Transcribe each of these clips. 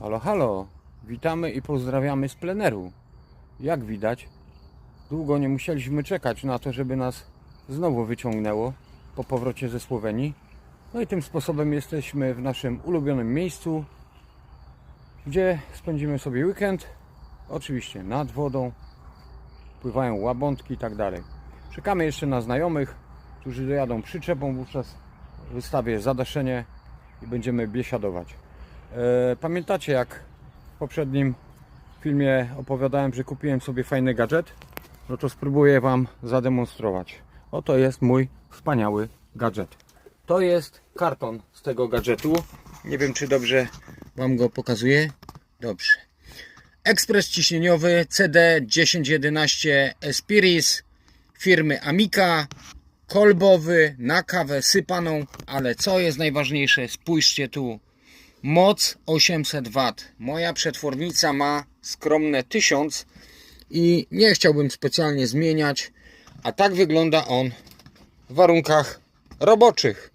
Halo, halo. Witamy i pozdrawiamy z pleneru. Jak widać, długo nie musieliśmy czekać na to, żeby nas znowu wyciągnęło po powrocie ze Słowenii. No i tym sposobem jesteśmy w naszym ulubionym miejscu, gdzie spędzimy sobie weekend. Oczywiście nad wodą, pływają łabątki i tak dalej. Czekamy jeszcze na znajomych, którzy dojadą przyczepą, wówczas wystawię zadaszenie i będziemy biesiadować. E, Pamiętacie jak w poprzednim filmie opowiadałem, że kupiłem sobie fajny gadżet? No to spróbuję Wam zademonstrować. Oto jest mój wspaniały gadżet. To jest karton z tego gadżetu. Nie wiem czy dobrze Wam go pokazuję. Dobrze. Ekspres ciśnieniowy CD1011 Espiris firmy Amica kolbowy na kawę sypaną, ale co jest najważniejsze, spójrzcie tu. Moc 800 W. Moja przetwornica ma skromne 1000 i nie chciałbym specjalnie zmieniać, a tak wygląda on w warunkach roboczych.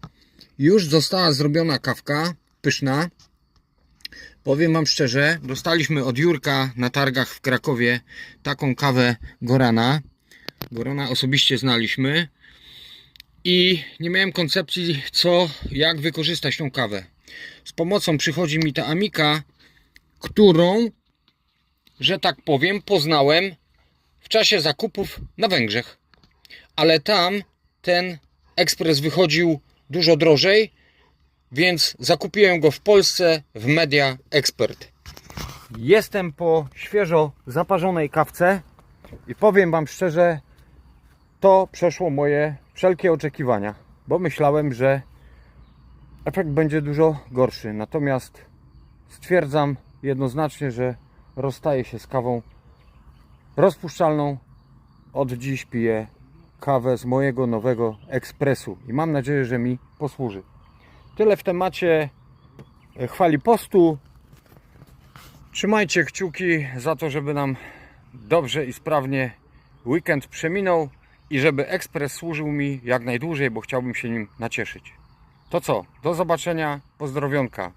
Już została zrobiona kawka, pyszna. Powiem Wam szczerze, dostaliśmy od Jurka na targach w Krakowie taką kawę Gorana. Gorana osobiście znaliśmy i nie miałem koncepcji co, jak wykorzystać tą kawę. Z pomocą przychodzi mi ta Amika, którą, że tak powiem, poznałem w czasie zakupów na Węgrzech. Ale tam ten ekspres wychodził dużo drożej, więc zakupiłem go w Polsce w Media Expert. Jestem po świeżo zaparzonej kawce i powiem Wam szczerze, to przeszło moje wszelkie oczekiwania, bo myślałem, że efekt będzie dużo gorszy. Natomiast stwierdzam jednoznacznie, że rozstaję się z kawą rozpuszczalną. Od dziś piję kawę z mojego nowego ekspresu i mam nadzieję, że mi posłuży. Tyle w temacie e, chwali postu. Trzymajcie kciuki za to, żeby nam dobrze i sprawnie weekend przeminął i żeby ekspres służył mi jak najdłużej, bo chciałbym się nim nacieszyć. To co? Do zobaczenia. Pozdrowionka.